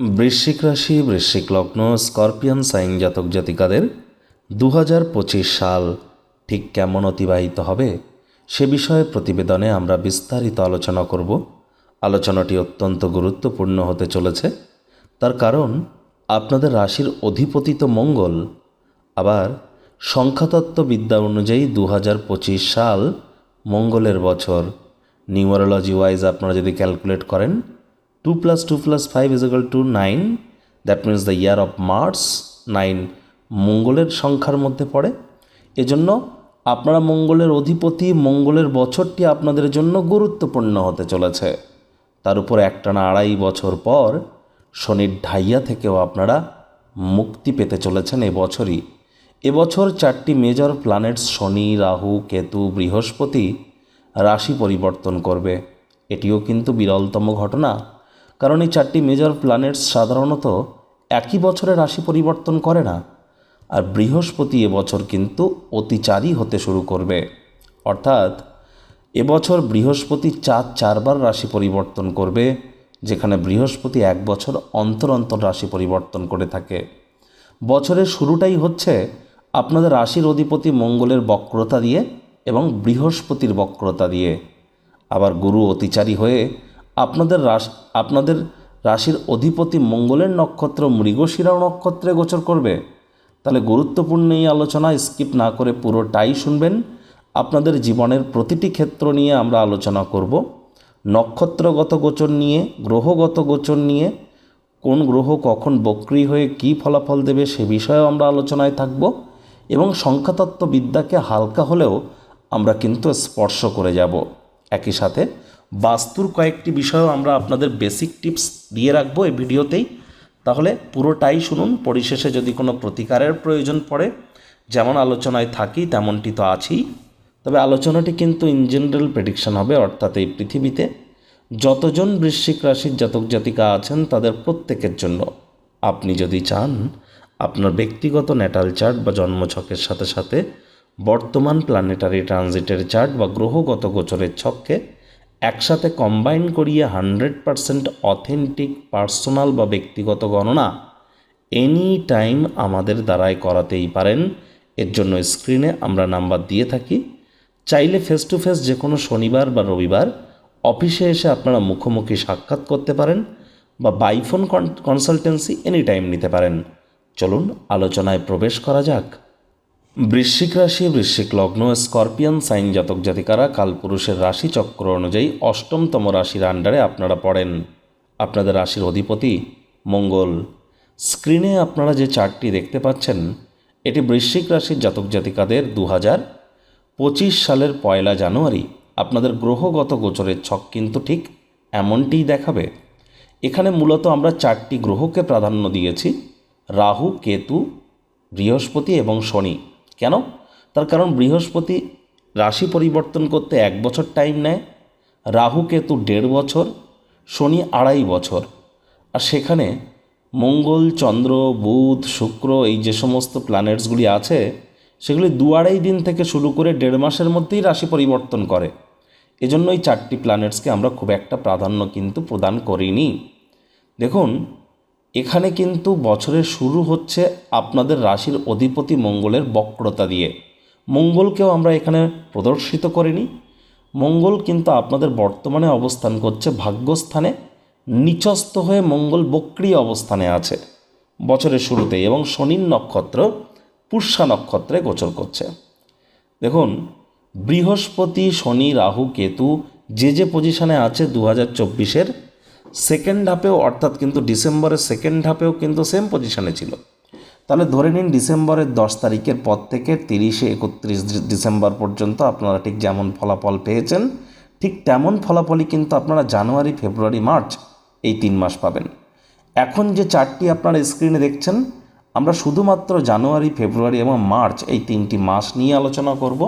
বৃশ্চিক রাশি, বৃশ্চিক লগ্ন, স্করপিয়ান, সাইন জাতক জাতিকাদের দু হাজার পঁচিশ সাল ঠিক কেমন অতিবাহিত হবে সে বিষয়ে প্রতিবেদনে আমরা বিস্তারিত আলোচনা করব। আলোচনাটি অত্যন্ত গুরুত্বপূর্ণ হতে চলেছে। তার কারণ, আপনাদের রাশির অধিপতিত মঙ্গল, আবার সংখ্যাতত্ত্ব বিদ্যা অনুযায়ী দু হাজার পঁচিশ সাল মঙ্গলের বছর। নিউমারোলজি ওয়াইজ আপনারা যদি ক্যালকুলেট করেন two plus two plus five equal two nine that means the year of Mars nine মঙ্গলের সংখ্যার মধ্যে পড়ে। এজন্য আপনারা মঙ্গলের অধিপতি, মঙ্গলের বছরটি আপনাদের জন্য গুরুত্বপূর্ণ হতে চলেছে। তার উপর একটানা আড়াই বছর পর শনির ঢাইয়া থেকেও আপনারা মুক্তি পেতে চলেছেন এবছরই এবছর চারটি মেজর প্ল্যানেটস শনি, রাহু, কেতু, বৃহস্পতি রাশি পরিবর্তন করবে। এটিও কিন্তু বিরলতম ঘটনা। কারণ এই চারটি মেজর প্ল্যানেটস সাধারণত একই বছরে রাশি পরিবর্তন করে না, আর বৃহস্পতি এবছর কিন্তু অতিচারী হতে শুরু করবে। অর্থাৎ এবছর বৃহস্পতি চার চারবার রাশি পরিবর্তন করবে, যেখানে বৃহস্পতি এক বছর অন্তর অন্তর রাশি পরিবর্তন করে থাকে। বছরের শুরুটাই হচ্ছে আপনাদের রাশির অধিপতি মঙ্গলের বক্রতা দিয়ে এবং বৃহস্পতির বক্রতা দিয়ে। আবার গুরু অতিচারী হয়ে আপনাদের রাশ, আপনাদের রাশির অধিপতি মঙ্গলের নক্ষত্র মৃগশিরা নক্ষত্রে গোচর করবে। তাহলে গুরুত্বপূর্ণ এই আলোচনা, স্কিপ না করে পুরোটাই শুনবেন। আপনাদের জীবনের প্রতিটি ক্ষেত্র নিয়ে আমরা আলোচনা করব। নক্ষত্রগত গোচর নিয়ে, গ্রহগত গোচর নিয়ে, কোন গ্রহ কখন বক্রি হয়ে কী ফলাফল দেবে সে বিষয়েও আমরা আলোচনায় থাকব এবং সংখ্যাতত্ত্ব বিদ্যাকে হালকা হলেও আমরা কিন্তু স্পর্শ করে যাব। একই সাথে বাস্তুর কয়েকটি বিষয়ও আমরা আপনাদের বেসিক টিপস দিয়ে রাখব এই ভিডিওতেই। তাহলে পুরোটাই শুনুন, পরিশেষে যদি কোনো প্রতিকারের প্রয়োজন পড়ে, যেমন আলোচনায় থাকি তেমনটি তো আছেই। তবে আলোচনাটি কিন্তু ইন জেনারেল প্রেডিকশন হবে, অর্থাৎ এই পৃথিবীতে যতজন বৃশ্চিক রাশির জাতক জাতিকা আছেন তাদের প্রত্যেকের জন্য। আপনি যদি চান আপনার ব্যক্তিগত ন্যাটাল চার্ট বা জন্মছকের সাথে সাথে বর্তমান প্ল্যানেটারি ট্রানজিটের চার্ট বা গ্রহগত গোচরের ছককে একসাথে কম্বাইন করিয়ে হান্ড্রেড পারসেন্ট অথেন্টিক পার্সোনাল বা ব্যক্তিগত গণনা এনি টাইম আমাদের দ্বারাই করাতেই পারেন। এর জন্য স্ক্রিনে আমরা নাম্বার দিয়ে থাকি। চাইলে ফেস টু ফেস যে কোনো শনিবার বা রবিবার অফিসে এসে আপনারা মুখোমুখি সাক্ষাৎ করতে পারেন বা বাইফোন কনসালটেন্সি এনি টাইম নিতে পারেন। চলুন আলোচনায় প্রবেশ করা যাক। বৃশ্চিক রাশি, বৃশ্চিক লগ্ন, স্করপিয়ান সাইন জাতক জাতিকারা কালপুরুষের রাশি চক্র অনুযায়ী অষ্টমতম রাশির আন্ডারে আপনারা পড়েন। আপনাদের রাশির অধিপতি মঙ্গল। স্ক্রিনে আপনারা যে চার্টটি দেখতে পাচ্ছেন, এটি বৃশ্চিক রাশির জাতক জাতিকাদের দু হাজার পঁচিশ সালের পয়লা জানুয়ারি। আপনাদের গ্রহগত গোচরের ছক কিন্তু ঠিক এমনটিই দেখাবে। এখানে মূলত আমরা চারটি গ্রহকে প্রাধান্য দিয়েছি, রাহু, কেতু, বৃহস্পতি এবং শনি। কেন? তার কারণ বৃহস্পতি রাশি পরিবর্তন করতে এক বছর টাইম নেয়, রাহু কেতু দেড় বছর, শনি আড়াই বছর। আর সেখানে মঙ্গল, চন্দ্র, বুধ, শুক্র এই যে সমস্ত প্ল্যানেটসগুলি আছে, সেগুলি দু আড়াই দিন থেকে শুরু করে দেড় মাসের মধ্যেই রাশি পরিবর্তন করে। এজন্য এই চারটি প্ল্যানেটসকে আমরা খুব একটা প্রাধান্য কিন্তু প্রদান করিনি। দেখুন এখানে কিন্তু বছরের শুরু হচ্ছে আপনাদের রাশির অধিপতি মঙ্গলের বক্রতা দিয়ে। মঙ্গলকেও আমরা এখানে প্রদর্শিত করিনি। মঙ্গল কিন্তু আপনাদের বর্তমানে অবস্থান করছে ভাগ্যস্থানে। নিচস্থ হয়ে মঙ্গল বক্রিয় অবস্থানে আছে বছরের শুরুতে এবং শনির নক্ষত্র পুষ্যা নক্ষত্রে গোচর করছে। দেখুন, বৃহস্পতি, শনি, রাহু, কেতু যে যে পজিশনে আছে দু হাজার চব্বিশের সেকেন্ড হাফেও অর্থাৎ কিন্তু ডিসেম্বরের সেকেন্ড হাফেও কিন্তু সেম পজিশনে ছিল। তাহলে ধরে নিন ডিসেম্বরের দশ তারিখের পর থেকে তিরিশে একত্রিশ ডিসেম্বর পর্যন্ত আপনারা ঠিক যেমন ফলাফল পেয়েছেন, ঠিক তেমন ফলাফলই কিন্তু আপনারা জানুয়ারি, ফেব্রুয়ারি, মার্চ এই তিন মাস পাবেন। এখন যে চারটি আপনারা স্ক্রিনে দেখছেন, আমরা শুধুমাত্র জানুয়ারি, ফেব্রুয়ারি এবং মার্চ এই তিনটি মাস নিয়ে আলোচনা করব,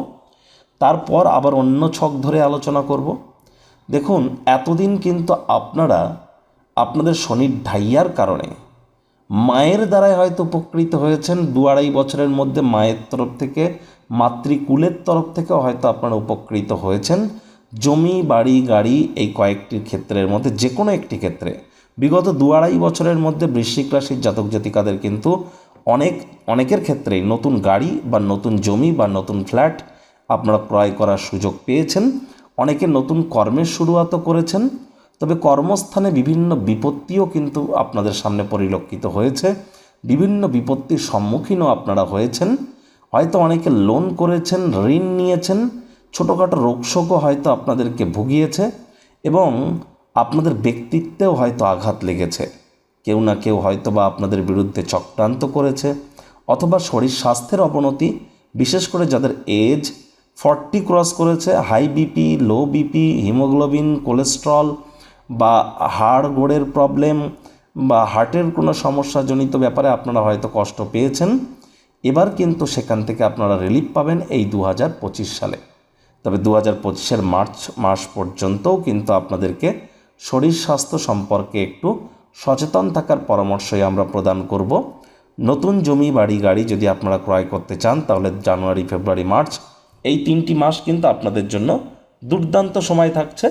তারপর আবার অন্য ছক ধরে আলোচনা করব। দেখুন, এতদিন কিন্তু আপনারা আপনাদের শনির ঢাইয়ার কারণে মায়ের দ্বারাই হয়তো উপকৃত হয়েছেন। দু আড়াই বছরের মধ্যে মায়ের তরফ থেকে, মাতৃকুলের তরফ থেকেও হয়তো আপনারা উপকৃত হয়েছেন। জমি, বাড়ি, গাড়ি এই কয়েকটি ক্ষেত্রের মধ্যে যে কোনো একটি ক্ষেত্রে। বিগত দু আড়াই বছরের মধ্যে বৃশ্চিক রাশির জাতক জাতিকাদের কিন্তু অনেক, অনেকের ক্ষেত্রেই নতুন গাড়ি বা নতুন জমি বা নতুন ফ্ল্যাট আপনারা ক্রয় করার সুযোগ পেয়েছেন। অনেকে নতুন কর্মের শুরুয়াতও করেছেন, তবে কর্মস্থানে বিভিন্ন বিপত্তিও কিন্তু আপনাদের সামনে পরিলক্ষিত হয়েছে। বিভিন্ন বিপত্তির সম্মুখীনও আপনারা হয়েছেন। হয়তো অনেকে লোন করেছেন, ঋণ নিয়েছেন, ছোটোখাটো রোগশোকও হয়তো আপনাদেরকে ভুগিয়েছে এবং আপনাদের ব্যক্তিত্বেও হয়তো আঘাত লেগেছে। কেউ না কেউ হয়তো বা আপনাদের বিরুদ্ধে চক্রান্ত করেছে অথবা শরীর স্বাস্থ্যের অবনতি, বিশেষ করে যাদের এজ ফর্টি ক্রস করেছে, high BP, low BP, haemoglobin, cholesterol বা হাড় গোড়ের প্রবলেম বা হার্টের কোনো সমস্যাজনিত ব্যাপারে আপনারা হয়তো কষ্ট পেয়েছেন। এবার কিন্তু সেখান থেকে আপনারা রিলিফ পাবেন এই দু হাজার পঁচিশ সালে। তবে দু হাজার পঁচিশের মার্চ মাস পর্যন্তও কিন্তু আপনাদেরকে শরীর স্বাস্থ্য সম্পর্কে একটু সচেতন থাকার পরামর্শই আমরা প্রদান করব। নতুন জমি, বাড়ি, গাড়ি যদি আপনারা ক্রয় করতে চান, তাহলে জানুয়ারি, ফেব্রুয়ারি, মার্চ এই তিনটি মাস কিন্তু আপনাদের জন্য দুর্দান্ত সময় থাকছে।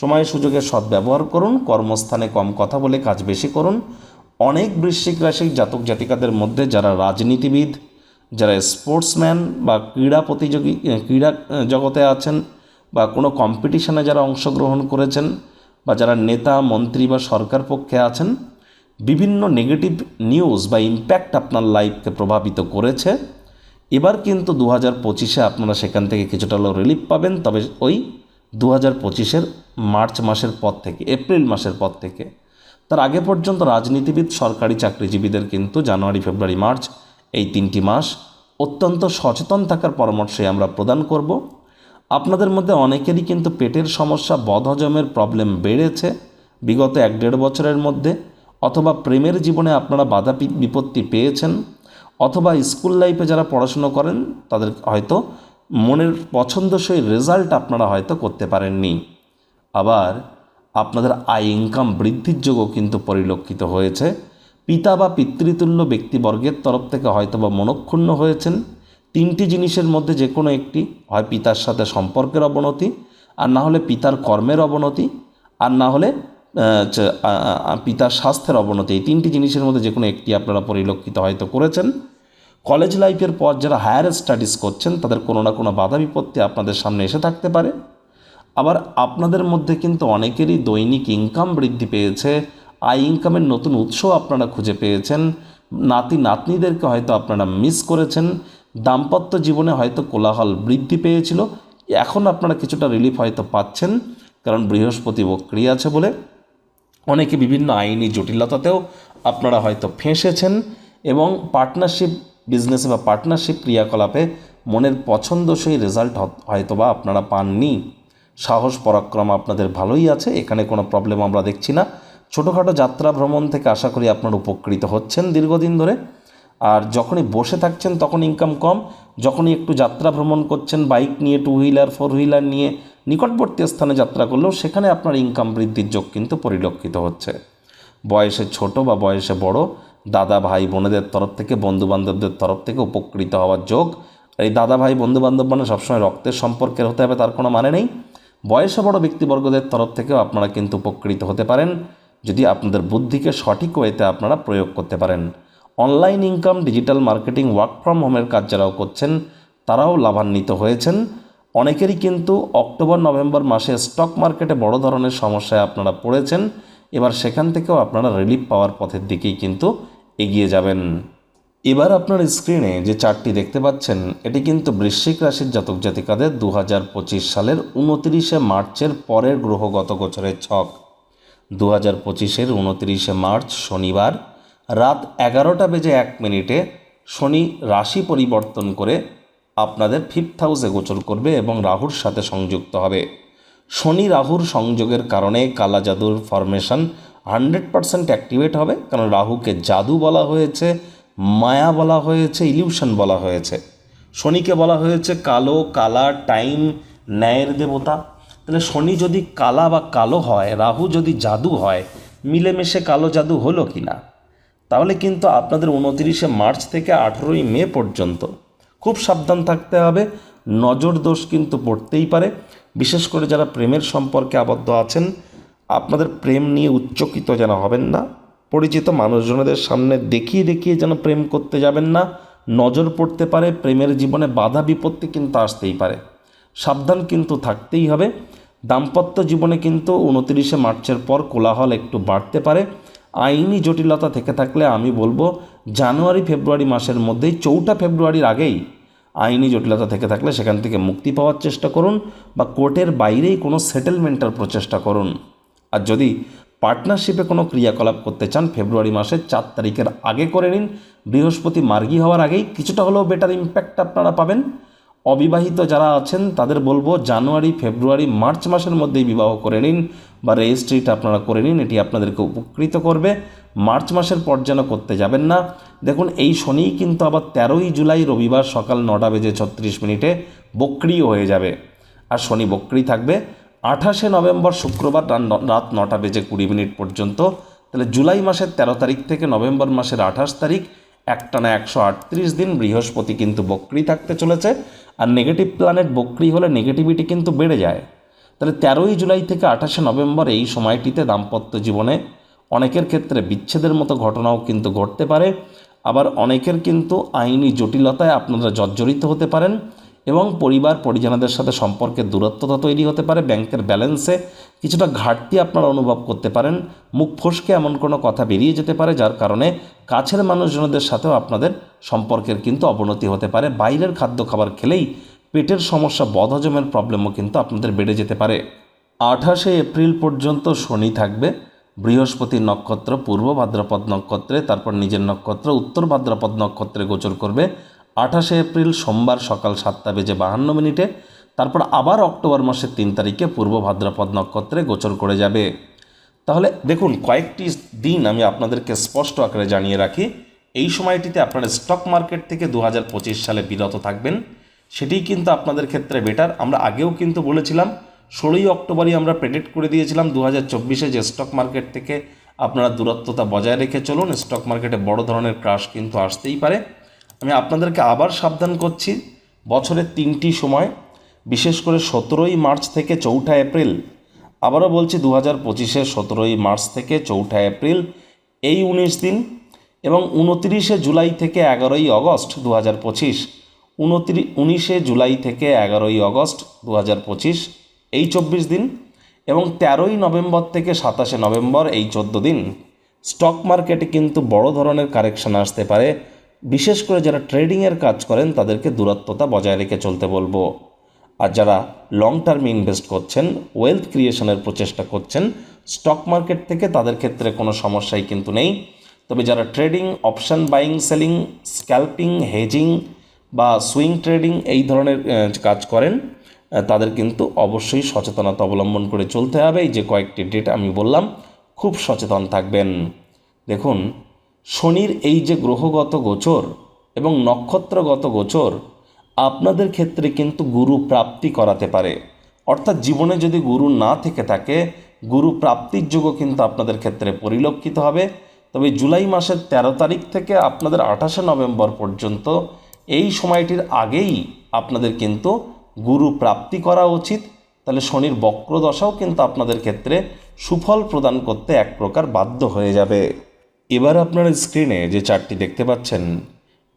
সময় সুযোগের সদ্ব্যবহার করুন, কর্মস্থানে কম কথা বলে কাজ বেশি করুন। অনেক বৃশ্চিক রাশির জাতক জাতিকাদের মধ্যে যারা রাজনীতিবিদ, যারা স্পোর্টসম্যান বা ক্রীড়া প্রতিযোগী ক্রীড়া জগতে আছেন বা কোনো কম্পিটিশনে যারা অংশগ্রহণ করেছেন বা যারা নেতা, মন্ত্রী বা সরকার পক্ষে আছেন, বিভিন্ন নেগেটিভ নিউজ বা ইম্প্যাক্ট আপনার লাইফকে প্রভাবিত করেছে। এবার কিন্তু দু হাজার পঁচিশে আপনারা সেখান থেকে কিছুটা হলেও রিলিফ পাবেন, তবে ওই দু হাজার পঁচিশের মার্চ মাসের পর থেকে, এপ্রিল মাসের পর থেকে। তার আগে পর্যন্ত রাজনীতিবিদ, সরকারি চাকরিজীবীদের কিন্তু জানুয়ারি, ফেব্রুয়ারি, মার্চ এই তিনটি মাস অত্যন্ত সচেতন থাকার পরামর্শই আমরা প্রদান করব। আপনাদের মধ্যে অনেকেরই কিন্তু পেটের সমস্যা, বদহজমের প্রবলেম বেড়েছে বিগত এক দেড় বছরের মধ্যে, অথবা প্রেমের জীবনে আপনারা বাধা বিপত্তি পেয়েছেন। অথবা স্কুল লাইফে যারা পড়াশুনো করেন, তাদের হয়তো মনের পছন্দসই রেজাল্ট আপনারা হয়তো করতে পারেননি। আবার আপনাদের আয় ইনকাম বৃদ্ধির যোগও কিন্তু পরিলক্ষিত হয়েছে। পিতা বা পিতৃতুল্য ব্যক্তিবর্গের তরফ থেকে হয়তো বা মনক্ষুণ্ণ হয়েছেন। তিনটি জিনিসের মধ্যে যে কোনো একটি, হয় পিতার সাথে সম্পর্কের অবনতি, আর না হলে পিতার কর্মের অবনতি, আর না হলে পিতার স্বাস্থ্যের অবনতি, এই তিনটি জিনিসের মধ্যে যে কোনো একটি আপনারা পরিলক্ষিত হয়তো করেছেন। কলেজ লাইফের পর যারা হায়ার স্টাডিজ করছেন, তাদের কোনো না কোনো বাধা বিপত্তি আপনাদের সামনে এসে থাকতে পারে। আবার আপনাদের মধ্যে কিন্তু অনেকেরই দৈনিক ইনকাম বৃদ্ধি পেয়েছে, আয় ইনকামের নতুন উৎস আপনারা খুঁজে পেয়েছেন। নাতি, নাতনিদেরকে হয়তো আপনারা মিস করেছেন। দাম্পত্য জীবনে হয়তো কোলাহল বৃদ্ধি পেয়েছিল। এখন আপনারা কিছুটা রিলিফ হয়তো পাচ্ছেন, কারণ বৃহস্পতি বক্রিয়া আছে বলে অনেকে বিভিন্ন আইনি জটিলতাতেও আপনারা হয়তো ফেঁসেছেন এবং পার্টনারশিপ বিজনেসে বা পার্টনারশিপ ক্রিয়াকলাপে মনের পছন্দসই রেজাল্ট হয়তো বা আপনারা পাননি। সাহস, পরাক্রম আপনাদের ভালোই আছে, এখানে কোনো প্রবলেম আমরা দেখছি না। ছোটোখাটো যাত্রা ভ্রমণ থেকে আশা করি আপনারা উপকৃত হচ্ছেন দীর্ঘদিন ধরে। আর যখনই বসে থাকছেন তখন ইনকাম কম, যখনই একটু যাত্রা ভ্রমণ করছেন বাইক নিয়ে টু হুইলার ফোর হুইলার নিয়ে নিকটবর্তী স্থানে যাত্রা করলেও সেখানে আপনার ইনকাম বৃদ্ধির যোগ কিন্তু পরিলক্ষিত হচ্ছে। বয়সে ছোট বা বয়সে বড়, দাদা, ভাই, বোনেদের তরফ থেকে বন্ধু বান্ধবদের তরফ থেকে উপকৃত হওয়ার যোগ। এই দাদা, ভাই বন্ধু বান্ধব মানে সবসময় রক্তের সম্পর্কের হতে হবে, তার কোনো মানে নেই। বয়সে বড় ব্যক্তিবর্গদের তরফ থেকেও আপনারা কিন্তু উপকৃত হতে পারেন, যদি আপনাদের বুদ্ধিকে সঠিক ওয়েতে আপনারা প্রয়োগ করতে পারেন। Online income digital marketing work from হোমের কাজ যারাও করছেন, তারাও লাভান্বিত হয়েছেন। অনেকেরই কিন্তু অক্টোবর, নভেম্বর মাসে স্টক মার্কেটে বড় ধরনের সমস্যায় আপনারা পড়েছেন। এবার সেখান থেকেও আপনারা রিলিফ পাওয়ার পথের দিকেই কিন্তু এগিয়ে যাবেন। এবার আপনার স্ক্রিনে যে চারটি দেখতে পাচ্ছেন, এটি কিন্তু বৃশ্চিক রাশির জাতক জাতিকাদের দু হাজার পঁচিশ সালের উনতিরিশে মার্চের পরের গ্রহগত গোচরের ছক। দু হাজার পঁচিশের উনতিরিশে মার্চ শনিবার রাত এগারোটা বেজে এক মিনিটে শনি রাশি পরিবর্তন করে আপনাদের ফিফথ হাউসে গোচর করবে এবং রাহুর সাথে সংযুক্ত হবে। শনি রাহুর সংযোগের কারণে কালা জাদুর ফরমেশন হান্ড্রেড পারসেন্ট অ্যাক্টিভেট হবে, কারণ রাহুকে জাদু বলা হয়েছে, মায়া বলা হয়েছে ইলিউশন বলা হয়েছে। শনিকে বলা হয়েছে কালো, কালা টাইম ন্যায়ের দেবতা। তাহলে শনি যদি কালা বা কালো হয়, রাহু যদি জাদু হয়, মিলেমিশে কালো জাদু হলো কি না তাহলে কিন্তু আপনাদের উনতিরিশে মার্চ থেকে আঠেরোই মে পর্যন্ত খুব সাবধান থাকতে হবে। নজর দোষ কিন্তু পড়তেই পারে। বিশেষ করে যারা প্রেমের সম্পর্কে আবদ্ধ আছেন, আপনাদের প্রেম নিয়ে উচ্চকিত যেন হবেন না। পরিচিত মানুষজনদের সামনে দেখিয়ে দেখিয়ে যেন প্রেম করতে যাবেন না। নজর পড়তে পারে, প্রেমের জীবনে বাধা বিপত্তি কিন্তু আসতেই পারে। সাবধান কিন্তু থাকতেই হবে। দাম্পত্য জীবনে কিন্তু উনতিরিশে মার্চের পর কোলাহল একটু বাড়তে পারে। আইনি জটিলতা থেকে থাকলে আমি বলব জানুয়ারি, ফেব্রুয়ারি মাসের মধ্যেই চৌঠা ফেব্রুয়ারির আগেই আইনি জটিলতা থেকে থাকলে সেখান থেকে মুক্তি পাওয়ার চেষ্টা করুন বা কোর্টের বাইরেই কোনো সেটেলমেন্টের প্রচেষ্টা করুন। আর যদি পার্টনারশিপে কোনো ক্রিয়াকলাপ করতে চান, ফেব্রুয়ারি মাসের চার তারিখের আগে করে নিন। বৃহস্পতি মার্গী হওয়ার আগেই কিছুটা হলেও বেটার ইম্প্যাক্ট আপনারা পাবেন। অবিবাহিত যারা আছেন, তাদের বলব জানুয়ারি, ফেব্রুয়ারি, মার্চ মাসের মধ্যেই বিবাহ করে নিন। বা রেজিস্ট্রিটা আপনারা করে নিন, এটি আপনাদেরকে উপকৃত করবে। মার্চ মাসের পর যেন করতে যাবেন না। দেখুন, এই শনিই কিন্তু আবার তেরোই জুলাই, রবিবার সকাল নটা বেজে ছত্রিশ মিনিটে বক্রিও হয়ে যাবে। আর শনি বক্রি থাকবে আঠাশে নভেম্বর শুক্রবার রাত নটা বেজে কুড়ি মিনিট পর্যন্ত। তাহলে জুলাই মাসের তেরো তারিখ থেকে নভেম্বর মাসের আঠাশ তারিখ একটানা একশো আটত্রিশ দিন বৃহস্পতি কিন্তু বক্রি থাকতে চলেছে। আর নেগেটিভ প্ল্যানেট বক্রি হলে নেগেটিভিটি কিন্তু বেড়ে যায়। তাহলে তেরোই জুলাই থেকে আঠাশে নভেম্বর এই সময়টিতে দাম্পত্য জীবনে অনেকের ক্ষেত্রে বিচ্ছেদের মতো ঘটনাও কিন্তু ঘটতে পারে। আবার অনেকের কিন্তু আইনি জটিলতায় আপনারা জর্জরিত হতে পারেন এবং পরিবার পরিজনদের সাথে সম্পর্কের দূরত্বতা তৈরি হতে পারে। ব্যাংকের ব্যালেন্সে কিছুটা ঘাটতি আপনারা অনুভব করতে পারেন। মুখ ফসকে এমন কোনো কথা বেরিয়ে যেতে পারে যার কারণে কাছের মানুষজনদের সাথেও আপনাদের সম্পর্কের কিন্তু অবনতি হতে পারে। বাইরের খাদ্য খাবার খেলেই পেটের সমস্যা, বদহজমের প্রবলেমও কিন্তু আপনাদের বেড়ে যেতে পারে। আঠাশে এপ্রিল পর্যন্ত শনি থাকবে। বৃহস্পতির নক্ষত্র পূর্ব ভাদ্রপদ নক্ষত্রে, তারপর নিজের নক্ষত্র উত্তর ভাদ্রপদ নক্ষত্রে গোচর করবে। আঠাশে এপ্রিল সোমবার সকাল সাতটা বেজে বাহান্ন মিনিটে, তারপর আবার অক্টোবর মাসের তিন তারিখে পূর্ব ভাদ্রপদ নক্ষত্রে গোচর করে যাবে। তাহলে দেখুন, কয়েকটি দিন আমি আপনাদেরকে স্পষ্ট আকারে জানিয়ে রাখি। এই সময়টিতে আপনারা স্টক মার্কেট থেকে দু হাজার পঁচিশ সালে বিরত থাকবেন। সেটিই কিন্তু আপনাদের ক্ষেত্রে বেটার আমরা আগেও কিন্তু বলেছিলাম, ষোলোই অক্টোবরই আমরা প্রেডিক্ট করে দিয়েছিলাম দু হাজার চব্বিশে যে স্টক মার্কেট থেকে আপনারা দূরত্বতা বজায় রেখে চলুন স্টক মার্কেটে বড় ধরনের ক্রাশ কিন্তু আসতেই পারে। আমি আপনাদেরকে আবার সাবধান করছি বছরের তিনটি সময়, বিশেষ করে সতেরোই মার্চ থেকে চৌঠা এপ্রিল, আবারও বলছি দু হাজার পঁচিশে সতেরোই মার্চ থেকে চৌঠা এপ্রিল, এই উনিশ দিন এবং উনতিরিশে জুলাই থেকে এগারোই অগস্ট দু হাজার পঁচিশ। উনত্রি, উনিশে জুলাই থেকে এগারোই অগস্ট দু হাজার পঁচিশ, এই চব্বিশ দিন এবং তেরোই নভেম্বর থেকে সাতাশে নভেম্বর এই চোদ্দ দিন। স্টক মার্কেটে কিন্তু বড় ধরনের কারেকশন আসতে পারে। বিশেষ করে যারা ট্রেডিংয়ের কাজ করেন, তাদেরকে দূরত্বতা বজায় রেখে চলতে বলব। আর যারা লং টার্মে ইনভেস্ট করছেন ওয়েলথ ক্রিয়েশনের প্রচেষ্টা করছেন স্টক মার্কেট থেকে তাদের ক্ষেত্রে কোনো সমস্যাই কিন্তু নেই। তবে যারা trading option buying selling scalping hedging বা সুইং ট্রেডিং এই ধরনের কাজ করেন তাদের কিন্তু অবশ্যই সচেতনতা অবলম্বন করে চলতে হবে। এই যে কয়েকটি ডেট আমি বললাম, খুব সচেতন থাকবেন। দেখুন, শনির এই যে গ্রহগত গোচর এবং নক্ষত্রগত গোচর আপনাদের ক্ষেত্রে কিন্তু গুরু প্রাপ্তি করাতে পারে। অর্থাৎ জীবনে যদি গুরু না থেকে থাকে, গুরু প্রাপ্তির যোগও কিন্তু আপনাদের ক্ষেত্রে পরিলক্ষিত হবে। তবে জুলাই মাসের ১৩ তারিখ থেকে আপনাদের আঠাশে নভেম্বর পর্যন্ত এই সময়টির আগেই আপনাদের কিন্তু গুরু প্রাপ্তি করা উচিত। তাহলে শনির বক্রদশাও কিন্তু আপনাদের ক্ষেত্রে সুফল প্রদান করতে এক প্রকার বাধ্য হয়ে যাবে। এবার আপনার স্ক্রিনে যে চারটি দেখতে পাচ্ছেন,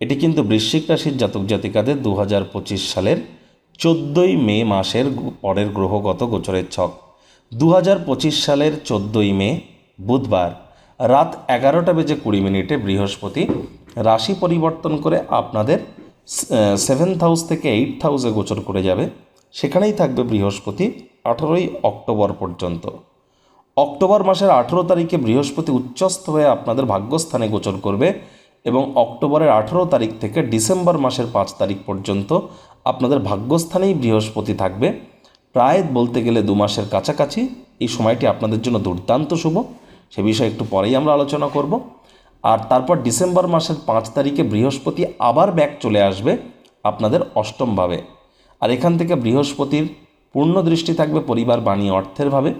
এটি কিন্তু বৃশ্চিক রাশির জাতক জাতিকাদের দু হাজার পঁচিশ সালের চোদ্দোই মে মাসের পরের গ্রহগত গোচরের ছক। দু হাজার পঁচিশ সালের চোদ্দোই মে, বুধবার, রাত এগারোটা বেজে কুড়ি মিনিটে বৃহস্পতি রাশি পরিবর্তন করে আপনাদের সেভেন্থ হাউস থেকে এইট হাউসে গোচর করে যাবে। সেখানেই থাকবে বৃহস্পতি, আঠারোই অক্টোবর পর্যন্ত। অক্টোবর মাসের আঠেরো তারিখে বৃহস্পতি উচ্চস্থ হয়ে আপনাদের ভাগ্যস্থানে গোচর করবে এবং অক্টোবরের আঠেরো তারিখ থেকে ডিসেম্বর মাসের পাঁচ তারিখ পর্যন্ত আপনাদের ভাগ্যস্থানেই বৃহস্পতি থাকবে। প্রায় বলতে গেলে দু মাসের কাছাকাছি। এই সময়টি আপনাদের জন্য দুর্দান্ত শুভ। সে বিষয়ে একটু পরেই আমরা আলোচনা করব। আর তারপর ডিসেম্বর মাসের পাঁচ তারিখে বৃহস্পতি আবার ব্যাক চলে আসবে আপনাদের অষ্টমভাবে আর এখান থেকে বৃহস্পতির পূর্ণ দৃষ্টি থাকবে পরিবার, বাণী, অর্থের ভাবে।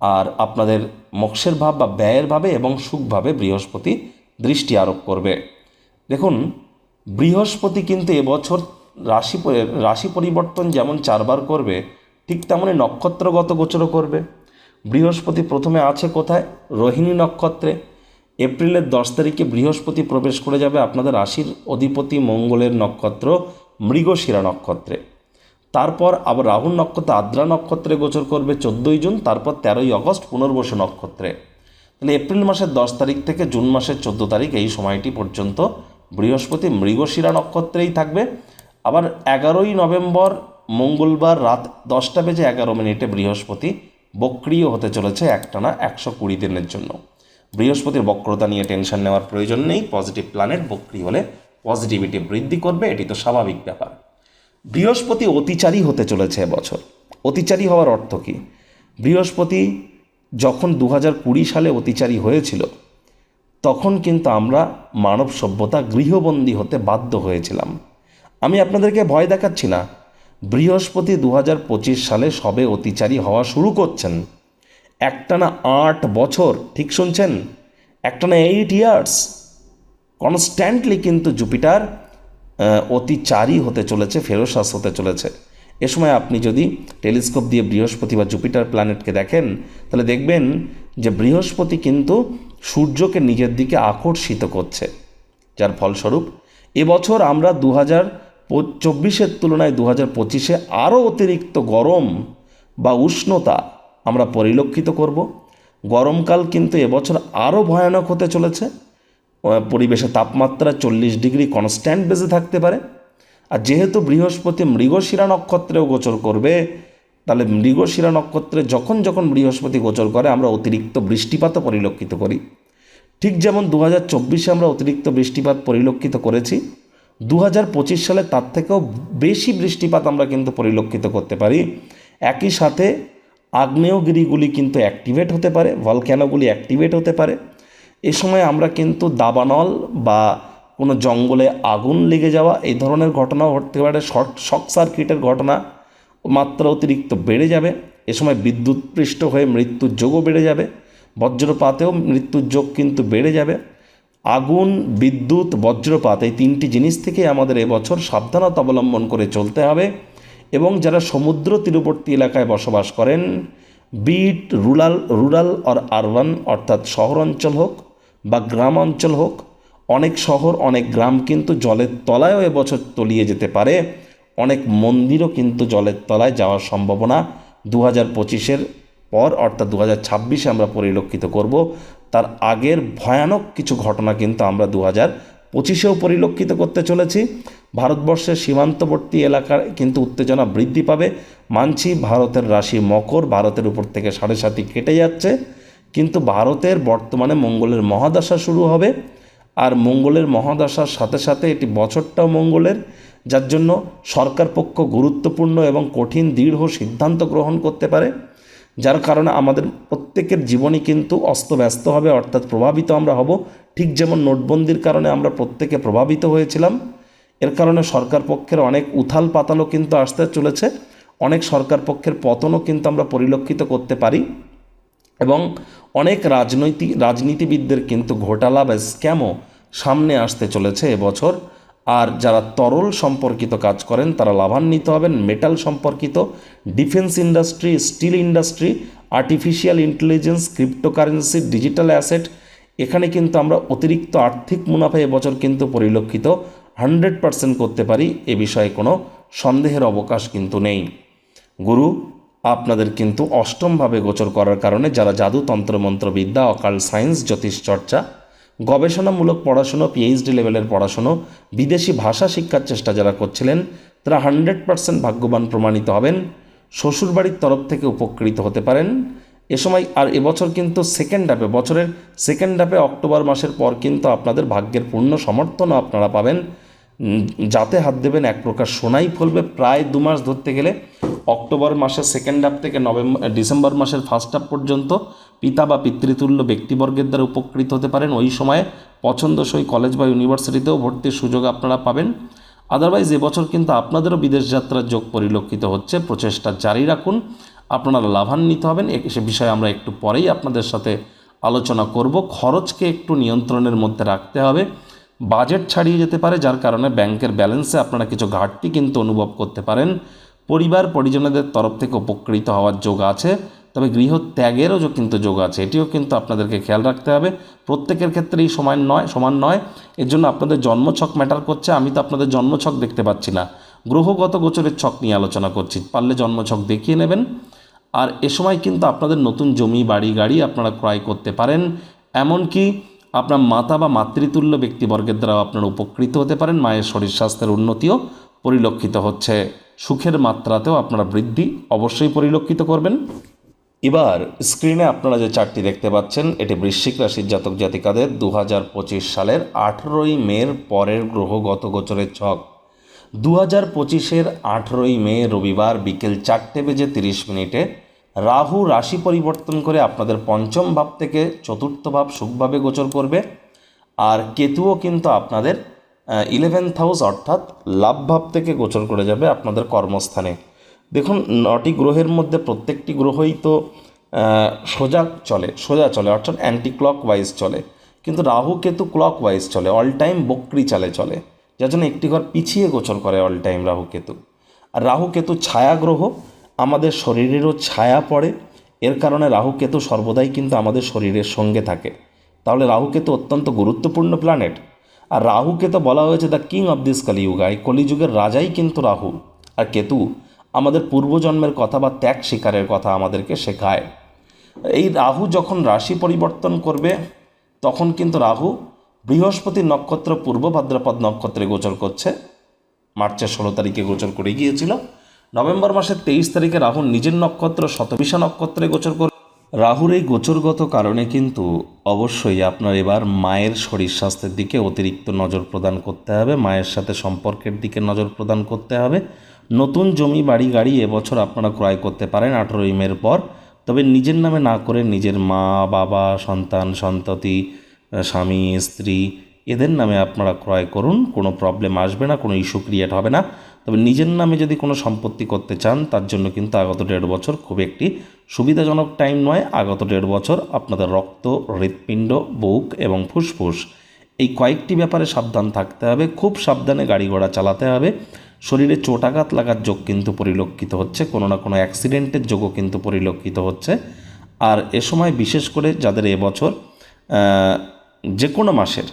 আর আপনাদের মোক্ষের ভাব বা ব্যয়ের ভাবে এবং সুখভাবে বৃহস্পতি দৃষ্টি আরোপ করবে। দেখুন, বৃহস্পতি কিন্তু এবছর রাশি রাশি পরিবর্তন যেমন চারবার করবে, ঠিক তেমনই নক্ষত্রগত গোচরও করবে। বৃহস্পতি প্রথমে আছে কোথায়? রোহিণী নক্ষত্রে। এপ্রিলের দশ তারিখে বৃহস্পতি প্রবেশ করে যাবে আপনাদের রাশির অধিপতি মঙ্গলের নক্ষত্র, মৃগশিরা নক্ষত্রে। তারপর আবার রাহুল নক্ষত্র, আদ্রা নক্ষত্রে গোচর করবে চোদ্দোই জুন, তারপর তেরোই আগস্ট পুনর্বসু নক্ষত্রে। তাহলে এপ্রিল মাসের দশ তারিখ থেকে জুন মাসের চোদ্দ তারিখ এই সময়টি পর্যন্ত বৃহস্পতি মৃগশিরা নক্ষত্রেই থাকবে। আবার এগারোই নভেম্বর, মঙ্গলবার রাত দশটা বেজে এগারো মিনিটে বৃহস্পতি বক্রিয় হতে চলেছে একটানা একশো কুড়ি দিনের জন্য। বৃহস্পতির বক্রতা নিয়ে টেনশন নেওয়ার প্রয়োজন নেই, পজিটিভ প্ল্যানেট বক্রি হলে পজিটিভিটি বৃদ্ধি করবে, এটি তো স্বাভাবিক ব্যাপার। বৃহস্পতি অতিচারী হতে চলেছে এবছর। অতিচারী হওয়ার অর্থ কী? বৃহস্পতি যখন দু কুড়ি সালে অতিচারী হয়েছিল, তখন কিন্তু আমরা মানব সভ্যতা গৃহবন্দী হতে বাধ্য হয়েছিলাম। আমি আপনাদেরকে ভয় দেখাচ্ছি না। বৃহস্পতি দু হাজার পঁচিশ সালে সবে অতিচারী হওয়া শুরু করছেন। একটানা আট বছর, ঠিক শুনছেন? একটানা এইট ইয়ার্স কনস্ট্যান্টলি কিন্তু জুপিটার অতিচারী হতে চলেছে ফেরোসাস হতে চলেছে। এ সময় আপনি যদি টেলিস্কোপ দিয়ে বৃহস্পতি বা জুপিটার প্ল্যানেটকে দেখেন, তাহলে দেখবেন যে বৃহস্পতি কিন্তু সূর্যকে নিজের দিকে আকর্ষিত করছে। যার ফলস্বরূপ এবছর আমরা দু হাজার চব্বিশের তুলনায় দু হাজার পঁচিশে আরও অতিরিক্ত গরম বা উষ্ণতা আমরা পরিলক্ষিত করব। গরমকাল কিন্তু এবছর আরও ভয়ানক হতে চলেছে। পরিবেশে তাপমাত্রা চল্লিশ ডিগ্রি কনস্ট্যান্ট বেজে থাকতে পারে। আর যেহেতু বৃহস্পতি মৃগশিরা নক্ষত্রেও গোচর করবে, তাহলে মৃগশিরা নক্ষত্রে যখন যখন বৃহস্পতি গোচর করে, আমরা অতিরিক্ত বৃষ্টিপাতও পরিলক্ষিত করি। ঠিক যেমন দু হাজার চব্বিশে আমরা অতিরিক্ত বৃষ্টিপাত পরিলক্ষিত করেছি দু হাজার পঁচিশ সালে তার থেকেও বেশি বৃষ্টিপাত আমরা কিন্তু পরিলক্ষিত করতে পারি। একই সাথে আগ্নেয়গিরিগুলি কিন্তু অ্যাক্টিভেট হতে পারে ভলক্যানোগুলি অ্যাক্টিভেট হতে পারে। এ সময় আমরা কিন্তু দাবানল বা কোনো জঙ্গলে আগুন লেগে যাওয়া এই ধরনের ঘটনাও ঘটতে পারে শর্ট শক সার্কিটের ঘটনা মাত্রা অতিরিক্ত বেড়ে যাবে। এ সময় বিদ্যুৎপৃষ্ট হয়ে মৃত্যুর যোগও বেড়ে যাবে, বজ্রপাতেও মৃত্যুর যোগ কিন্তু বেড়ে যাবে। আগুন, বিদ্যুৎ, বজ্রপাত এই তিনটি জিনিস থেকে আমাদের এবছর সাবধানতা অবলম্বন করে চলতে হবে। এবং যারা সমুদ্র তীরবর্তী এলাকায় বসবাস করেন, be it, rural rural or urban অর্থাৎ শহর অঞ্চল হোক বা গ্রাম অঞ্চল হোক, অনেক শহর, অনেক গ্রাম কিন্তু জলের তলায়ও এবছর তলিয়ে যেতে পারে। অনেক মন্দিরও কিন্তু জলের তলায় যাওয়ার সম্ভাবনা দু হাজার পঁচিশের পর অর্থাৎ দু হাজার ছাব্বিশে আমরা পরিলক্ষিত করব। তার আগের ভয়ানক কিছু ঘটনা কিন্তু আমরা দু হাজার পঁচিশেও পরিলক্ষিত করতে চলেছি। ভারতবর্ষের সীমান্তবর্তী এলাকার কিন্তু উত্তেজনা বৃদ্ধি পাবে। মানছি ভারতের রাশি মকর ভারতের উপর থেকে সাড়ে সাতি কেটে যাচ্ছে। কিন্তু ভারতের বর্তমানে মঙ্গলের মহাদশা শুরু হবে। আর মঙ্গলের মহাদশার সাথে সাথে এটি বছরটাও মঙ্গলের। যার জন্য সরকার পক্ষ গুরুত্বপূর্ণ এবং কঠিন দৃঢ় সিদ্ধান্ত গ্রহণ করতে পারে। যার কারণে আমাদের প্রত্যেকের জীবনই কিন্তু অস্তব্যস্ত হবে, অর্থাৎ প্রভাবিত আমরা হব। ঠিক যেমন নোটবন্দির কারণে আমরা প্রত্যেকে প্রভাবিত হয়েছিলাম। এর কারণে সরকার পক্ষের অনেক উথাল পাতালও কিন্তু আসতে চলেছে। অনেক সরকার পক্ষের পতনও কিন্তু আমরা পরিলক্ষিত করতে পারি এবং অনেক রাজনৈতিক রাজনীতিবিদদের কিন্তু ঘোটালা বা স্ক্যামও সামনে আসতে চলেছে এবছর। আর যারা তরল সম্পর্কিত কাজ করেন, তারা লাভান্বিত হবেন মেটাল সম্পর্কিত, defence industry, steel industry, artificial intelligence, cryptocurrency, digital asset. এখানে কিন্তু আমরা অতিরিক্ত আর্থিক মুনাফা এবছর কিন্তু পরিলক্ষিত হান্ড্রেড পার্সেন্ট করতে পারি, এ বিষয়ে কোনো সন্দেহের অবকাশ কিন্তু নেই। গুরু, আপনাদের কিন্তু অষ্টমভাবে গোচর করার কারণে যারা জাদু তন্ত্রমন্ত্র বিদ্যা, অকাল সায়েন্স, জ্যোতিষ চর্চা, গবেষণামূলক পড়াশুনো পিএইচডি লেভেলের পড়াশুনো, বিদেশি ভাষা শিক্ষার চেষ্টা যারা করছিলেন, তারা হান্ড্রেড পার্সেন্ট ভাগ্যবান প্রমাণিত হবেন, শ্বশুরবাড়ির তরফ থেকে উপকৃত হতে পারেন এ সময় আর এবছর কিন্তু সেকেন্ড হাফে বছরের সেকেন্ড হাফে অক্টোবর মাসের পর কিন্তু আপনাদের ভাগ্যের পূর্ণ সমর্থনও আপনারা পাবেন। যাতে হাত দেবেন এক প্রকার সোনাই ফলবে প্রায় দু মাস ধরতে গেলে। অক্টোবর মাসের সেকেন্ড হাফ থেকে নভেম্বর ডিসেম্বর মাসের ফার্স্ট হাফ পর্যন্ত পিতা বা পিতৃতুল্য ব্যক্তিবর্গের দ্বারা উপকৃত হতে পারেন। ওই সময়ে পছন্দসই কলেজ বা ইউনিভার্সিটিতেও ভর্তির সুযোগ আপনারা পাবেন। আদারওয়াইজ এবছর কিন্তু আপনাদেরও বিদেশ যাত্রার যোগ পরিলক্ষিত হচ্ছে। প্রচেষ্টা জারি রাখুন। আপনারা লাভান্বিত হবেন। সে বিষয়ে আমরা একটু পরেই আপনাদের সাথে আলোচনা করব। খরচকে একটু নিয়ন্ত্রণের মধ্যে রাখতে হবে। বাজেট ছাড়িয়ে যেতে পারে, যার কারণে ব্যাংকের ব্যালেন্সে আপনারা কিছু ঘাটতি কিন্তু অনুভব করতে পারেন। পরিবার, পরিজনদের তরফ থেকে উপকৃত হওয়ার যোগ আছে, তবে গৃহ ত্যাগেরও কিন্তু যোগ আছে। এটিও কিন্তু আপনাদেরকে খেয়াল রাখতে হবে। প্রত্যেকের ক্ষেত্রেই সমান নয় সমান নয়। এর জন্য আপনাদের জন্মছক ম্যাটার করছে, আমি তো আপনাদের জন্মছক দেখতে পাচ্ছি না। গ্রহগত গোচরের ছক নিয়ে আলোচনা করছি। পারলে জন্মছক দেখিয়ে নেবেন। আর এ সময় কিন্তু আপনাদের নতুন জমি, বাড়ি, গাড়ি আপনারা ক্রয় করতে পারেন। এমনকি আপনার মাতা বা মাতৃতুল্য ব্যক্তিবর্গের দ্বারা আপনারা উপকৃত হতে পারেন। মায়ের শরীর স্বাস্থ্যের উন্নতিও পরিলক্ষিত হচ্ছে। সুখের মাত্রাতেও আপনারা বৃদ্ধি অবশ্যই পরিলক্ষিত করবেন। এবার স্ক্রিনে আপনারা যে চারটি দেখতে পাচ্ছেন, এটি বৃশ্চিক রাশির জাতক জাতিকাদের দু হাজার পঁচিশ সালের আঠেরোই মের পরের গ্রহগত গোচরের ছক। দু হাজার পঁচিশের আঠেরোই মে রবিবার বিকেল চারটে বেজে তিরিশ মিনিটে রাহু রাশি পরিবর্তন করে আপনাদের পঞ্চম ভাব থেকে চতুর্থ ভাব সুখভাবে গোচর করবে। আর কেতুও কিন্তু আপনাদের ইলেভেন্থ হাউস অর্থাৎ লাভ ভাব থেকে গোচর করে যাবে আপনাদের কর্মস্থানে। দেখুন, নটি গ্রহের মধ্যে প্রত্যেকটি গ্রহই তো সোজা চলে সোজা চলে, অর্থাৎ অ্যান্টি ক্লক ওয়াইজ চলে। কিন্তু রাহু কেতু ক্লক ওয়াইজ চলে অল টাইম বকরি চালে চলে। যার জন্য একটি ঘর পিছিয়ে গোচর করে অল টাইম রাহু কেতু। আর রাহু কেতু ছায়া গ্রহ আমাদের শরীরেরও ছায়া পড়ে। এর কারণে রাহু কেতু সর্বদাই কিন্তু আমাদের শরীরের সঙ্গে থাকে। তাহলে রাহুকেতু অত্যন্ত গুরুত্বপূর্ণ প্ল্যানেট আর রাহুকে তো বলা হয়েছে the king of this Kaliyuga. এই কলিযুগের রাজাই কিন্তু রাহু। আর কেতু আমাদের পূর্বজন্মের কথা বা ত্যাগ শিকারের কথা আমাদেরকে শেখায়। এই রাহু যখন রাশি পরিবর্তন করবে, তখন কিন্তু রাহু বৃহস্পতি নক্ষত্র পূর্ব ভাদ্রপদ নক্ষত্রে গোচর করছে। মার্চের ষোলো তারিখে গোচর করে গিয়েছিল। নভেম্বর মাসের তেইশ তারিখে রাহু নিজের নক্ষত্র শতবিশা নক্ষত্রে গোচর করে রাহুর এই গোচরগত কারণে কিন্তু অবশ্যই আপনার এবার মায়ের শরীর স্বাস্থ্যের দিকে অতিরিক্ত নজর প্রদান করতে হবে, মায়ের সাথে সম্পর্কের দিকে নজর প্রদান করতে হবে। নতুন জমি, বাড়ি, গাড়ি এবছর আপনারা ক্রয় করতে পারেন আঠেরোই মের পর। তবে নিজের নামে না করে নিজের মা, বাবা, সন্তান, সন্ততি স্বামী, স্ত্রী এদের নামে আপনারা ক্রয় করুন, কোনো প্রবলেম আসবে না, কোনো ইস্যু ক্রিয়েট হবে না। তবে নিজের নামে যদি কোনো সম্পত্তি করতে চান, তার জন্য কিন্তু আগত দেড় বছর খুব একটি সুবিধাজনক টাইম নয়। আগত দেড় বছর আপনাদের রক্ত, হৃৎপিণ্ড, বুক এবং ফুসফুস এই কয়েকটি ব্যাপারে সাবধান থাকতে হবে। খুব সাবধানে গাড়ি ঘোড়া চালাতে হবে। শরীরে চোটাঘাত লাগার যোগ কিন্তু পরিলক্ষিত হচ্ছে, কোনো না কোনো অ্যাক্সিডেন্টের যোগও কিন্তু পরিলক্ষিত হচ্ছে। আর এ সময় বিশেষ করে যাদের এবছর যে কোনো মাসের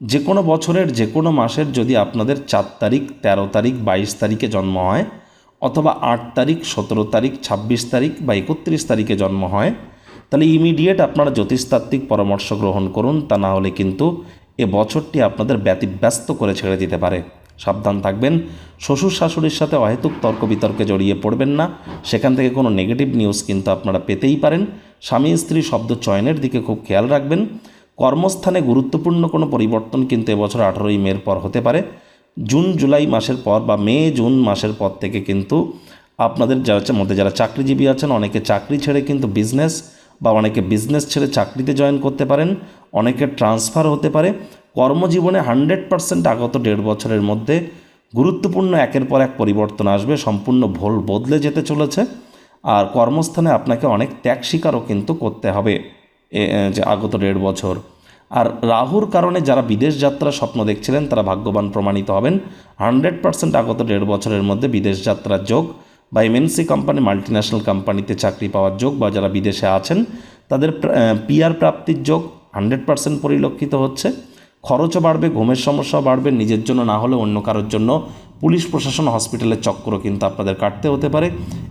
যে কোনো বছরের যে কোনো মাসের যদি আপনাদের চার তারিখ, তেরো তারিখ, বাইশ তারিখে জন্ম হয়, অথবা আট তারিখ, সতেরো তারিখ, ছাব্বিশ তারিখ বা একত্রিশ তারিখে জন্ম হয়, তাহলে ইমিডিয়েট আপনারা জ্যোতিষতাত্ত্বিক পরামর্শ গ্রহণ করুন, তা না হলে কিন্তু এ বছরটি আপনাদের ব্যতিব্যস্ত করে ছেড়ে দিতে পারে। সাবধান থাকবেন। শ্বশুর শাশুড়ির সাথে অহেতুক তর্ক বিতর্কে জড়িয়ে পড়বেন না। সেখান থেকে কোনো নেগেটিভ নিউজ কিন্তু আপনারা পেতেই পারেন। স্বামী স্ত্রী শব্দ চয়নের দিকে খুব খেয়াল রাখবেন। কর্মস্থানে গুরুত্বপূর্ণ কোনো পরিবর্তন কিন্তু এবছর আঠেরোই মের পর হতে পারে। জুন, জুলাই মাসের পর বা মে, জুন মাসের পর থেকে কিন্তু আপনাদের যারা মধ্যে যারা চাকরিজীবী আছেন, অনেকে চাকরি ছেড়ে কিন্তু বিজনেস বা অনেকে বিজনেস ছেড়ে চাকরিতে জয়েন করতে পারেন, অনেকে ট্রান্সফার হতে পারে। কর্মজীবনে হান্ড্রেড পার্সেন্ট আগত দেড় বছরের মধ্যে গুরুত্বপূর্ণ একের পর এক পরিবর্তন আসবে, সম্পূর্ণ ভোল বদলে যেতে চলেছে। আর কর্মস্থানে আপনাকে অনেক ত্যাগ স্বীকারও কিন্তু করতে হবে। যে আগত দেড় বছর। আর রাহুর কারণে যারা বিদেশ যাত্রার স্বপ্ন দেখছিলেন, তারা ভাগ্যবান প্রমাণিত হবেন। হান্ড্রেড পার্সেন্ট আগত দেড় বছরের মধ্যে বিদেশ যাত্রার যোগ বা এমএনসি কোম্পানি, মাল্টিন্যাশনাল কোম্পানিতে চাকরি পাওয়ার যোগ বা যারা বিদেশে আছেন, তাদের পিআর প্রাপ্তির যোগ হান্ড্রেড পার্সেন্ট পরিলক্ষিত হচ্ছে। খরচও বাড়বে, ঘুমের সমস্যাও বাড়বে, নিজের জন্য না হলে অন্য কারোর জন্য পুলিশ প্রশাসন হসপিটালের চক্করও কিন্তু আপনাদের কাটতে হতে পারে।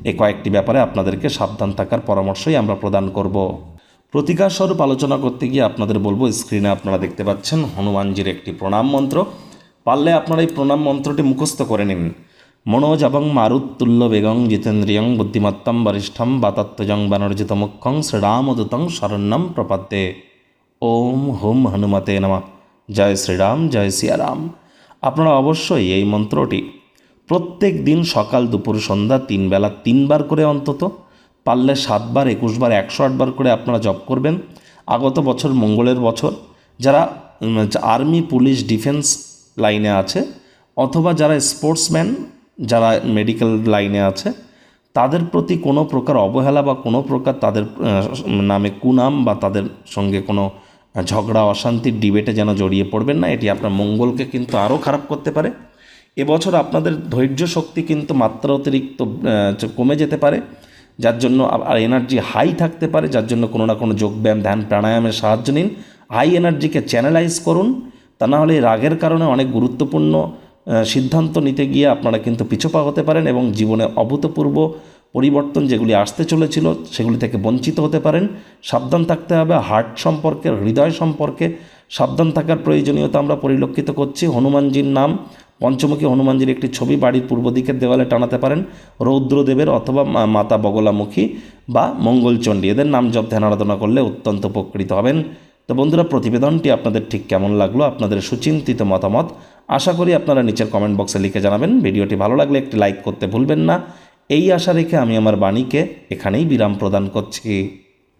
এ কয়েকটি ব্যাপারে আপনাদেরকে সাবধান থাকার পরামর্শই আমরা প্রদান করব। প্রতিকার স্বরূপ আলোচনা করতে গিয়ে আপনাদের বলব স্ক্রিনে আপনারা দেখতে পাচ্ছেন হনুমানজির একটি প্রণাম মন্ত্র। পারলে আপনারা এই প্রণাম মন্ত্রটি মুখস্থ করে নিন। মনোজ এবং মারুত্তুল্য বেগং জিতেন্দ্রিয়ং বুদ্ধিমত্তম বরিষ্ঠম বাতাত্মজং বানর্জিত মুখ্যং শ্রীরামদূতং শরণ্যম প্রপদ্যে। ওম হুম হনুমতে নমঃ। জয় শ্রীরাম, জয় সিয়ারাম। আপনারা অবশ্যই এই মন্ত্রটি প্রত্যেক দিন সকাল দুপুর সন্ধ্যা তিন বেলা তিনবার করে অন্তত পারলে সাতবার, একুশবার, একশো আটবার করে আপনারা জব করবেন। আগত বছর মঙ্গলের বছর। যারা আর্মি, পুলিশ, ডিফেন্স লাইনে আছে অথবা যারা স্পোর্টসম্যান, যারা মেডিকেল লাইনে আছে, তাদের প্রতি কোনো প্রকার অবহেলা বা কোনো প্রকার তাদের নামে কুনাম বা তাদের সঙ্গে কোনো ঝগড়া, অশান্তির ডিবেটে যেন জড়িয়ে পড়বেন না, এটি আপনার মঙ্গলকে কিন্তু আরও খারাপ করতে পারে। এবছর আপনাদের ধৈর্য শক্তি কিন্তু মাত্রা অতিরিক্ত কমে যেতে পারে। যার জন্য আর এনার্জি হাই থাকতে পারে, যার জন্য কোনো না কোনো যোগব্যায়াম ধ্যান, প্রাণায়ামের সাহায্য নিন। হাই এনার্জিকে চ্যানেলাইজ করুন। তা না হলে রাগের কারণে অনেক গুরুত্বপূর্ণ সিদ্ধান্ত নিতে গিয়ে আপনারা কিন্তু পিছপা হতে পারেন এবং জীবনে অভূতপূর্ব পরিবর্তন যেগুলি আসতে চলেছিল সেগুলি থেকে বঞ্চিত হতে পারেন। সাবধান থাকতে হবে হার্ট সম্পর্কে, হৃদয় সম্পর্কে। সাবধান থাকার প্রয়োজনীয়তা আমরা পরিলক্ষিত করছি। হনুমানজির নাম পঞ্চমুখী হনুমানজির একটি ছবি বাড়ির পূর্ব দিকের দেওয়ালে টানাতে পারেন রৌদ্রদেবের অথবা মাতা বগলামুখী বা মঙ্গলচণ্ডী। এদের নাম জপ ধ্যান আরাধনা করলে অত্যন্ত উপকৃত হবেন। তো বন্ধুরা, প্রতিবেদনটি আপনাদের ঠিক কেমন লাগল, আপনাদের সুচিন্তিত মতামত, আশা করি আপনারা নিচের কমেন্ট বক্সে লিখে জানাবেন। ভিডিওটি ভালো লাগলে একটি লাইক করতে ভুলবেন না। এই আশা রেখে আমি আমার বাণীকে এখানেই বিরাম প্রদান করছি।